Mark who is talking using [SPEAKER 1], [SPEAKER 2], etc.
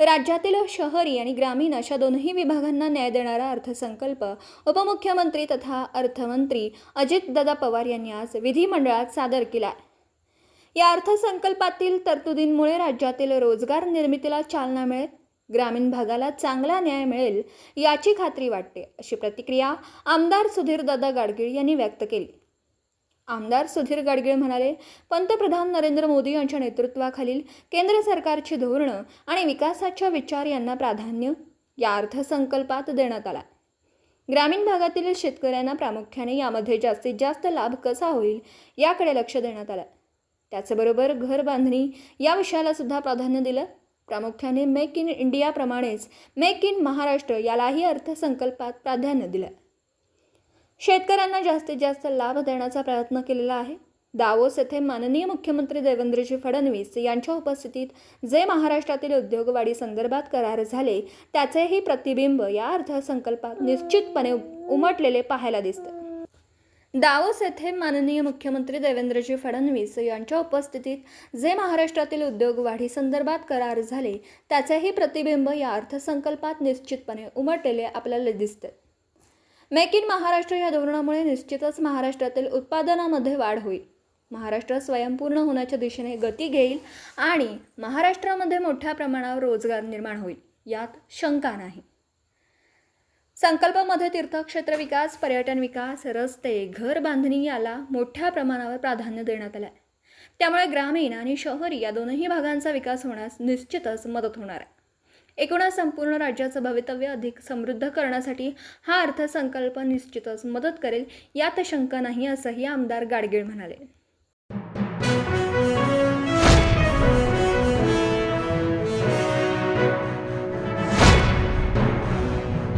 [SPEAKER 1] राज्यातील शहरी आणि ग्रामीण अशा दोन्ही विभागांना न्याय देणारा अर्थसंकल्प उपमुख्यमंत्री तथा अर्थमंत्री अजितदादा पवार यांनी आज विधिमंडळात सादर केला या अर्थसंकल्पातील तरतुदींमुळे राज्यातील रोजगार निर्मितीला चालना मिळेल ग्रामीण भागाला चांगला न्याय मिळेल याची खात्री वाटते अशी प्रतिक्रिया आमदार सुधीरदादा गाडगीळ यांनी व्यक्त केली. आमदार सुधीर गाडगीळ म्हणाले पंतप्रधान नरेंद्र मोदी यांच्या नेतृत्वाखालील केंद्र सरकारची धोरणं आणि विकासाच्या विचार यांना प्राधान्य या अर्थसंकल्पात देण्यात आला. ग्रामीण भागातील शेतकऱ्यांना प्रामुख्याने यामध्ये जास्तीत जास्त लाभ कसा होईल याकडे लक्ष देण्यात आलं. त्याचबरोबर घर बांधणी या विषयाला सुद्धा प्राधान्य दिलं. प्रामुख्याने मेक इन इंडियाप्रमाणेच मेक इन महाराष्ट्र यालाही अर्थसंकल्पात प्राधान्य दिलं. शेतकऱ्यांना जास्तीत जास्त लाभ देण्याचा प्रयत्न केलेला आहे. दावोस येथे माननीय मुख्यमंत्री देवेंद्रजी फडणवीस यांच्या उपस्थितीत जे महाराष्ट्रातील उद्योगवाढी संदर्भात करार झाले त्याचेही प्रतिबिंब या अर्थसंकल्पात निश्चितपणे उमटलेले पाहायला दिसते. दावोस येथे माननीय मुख्यमंत्री देवेंद्रजी फडणवीस यांच्या उपस्थितीत जे महाराष्ट्रातील उद्योगवाढी संदर्भात करार झाले त्याचेही प्रतिबिंब या अर्थसंकल्पात निश्चितपणे उमटलेले आपल्याला दिसते. मेक इन महाराष्ट्र या धोरणामुळे निश्चितच महाराष्ट्रातील उत्पादनामध्ये वाढ होईल. महाराष्ट्र स्वयंपूर्ण होण्याच्या दिशेने गती घेईल आणि महाराष्ट्रामध्ये मोठ्या प्रमाणावर रोजगार निर्माण होईल यात शंका नाही. संकल्पामध्ये तीर्थक्षेत्र विकास पर्यटन विकास रस्ते घर बांधणी याला मोठ्या प्रमाणावर प्राधान्य देण्यात आलं आहे त्यामुळे ग्रामीण आणि शहरी या दोनही भागांचा विकास होण्यास निश्चितच मदत होणार आहे. एकूणच संपूर्ण राज्याचं भवितव्य अधिक समृद्ध करण्यासाठी हा अर्थसंकल्प निश्चितच मदत करेल यात शंका नाही असंही आमदार गाडगीळ म्हणाले.